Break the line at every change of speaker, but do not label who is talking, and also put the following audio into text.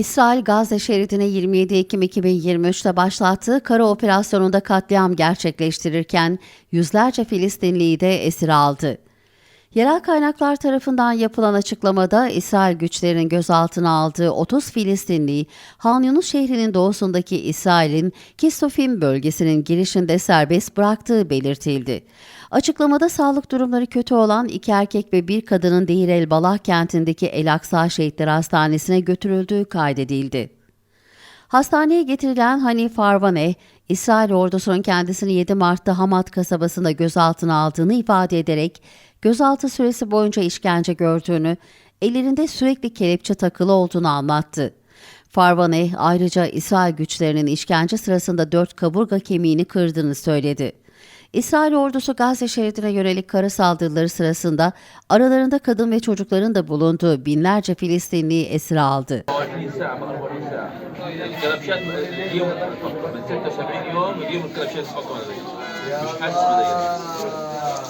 İsrail Gazze şeridine 27 Ekim 2023'te başlattığı kara operasyonunda katliam gerçekleştirirken yüzlerce Filistinliyi de esir aldı. Yerel kaynaklar tarafından yapılan açıklamada İsrail güçlerinin gözaltına aldığı 30 Filistinliyi Han Yunus şehrinin doğusundaki İsrail'in Kisofim bölgesinin girişinde serbest bıraktığı belirtildi. Açıklamada sağlık durumları kötü olan iki erkek ve bir kadının Deir el Balah kentindeki El Aksa Şehitleri Hastanesi'ne götürüldüğü kaydedildi. Hastaneye getirilen Hani Farvaneh, İsrail ordusunun kendisini 7 Mart'ta Hamad kasabasında gözaltına aldığını ifade ederek gözaltı süresi boyunca işkence gördüğünü, ellerinde sürekli kelepçe takılı olduğunu anlattı. Farvaneh ayrıca İsrail güçlerinin işkence sırasında dört kaburga kemiğini kırdığını söyledi. İsrail ordusu Gazze şeridine yönelik kara saldırıları sırasında aralarında kadın ve çocukların da bulunduğu binlerce Filistinliyi esir aldı.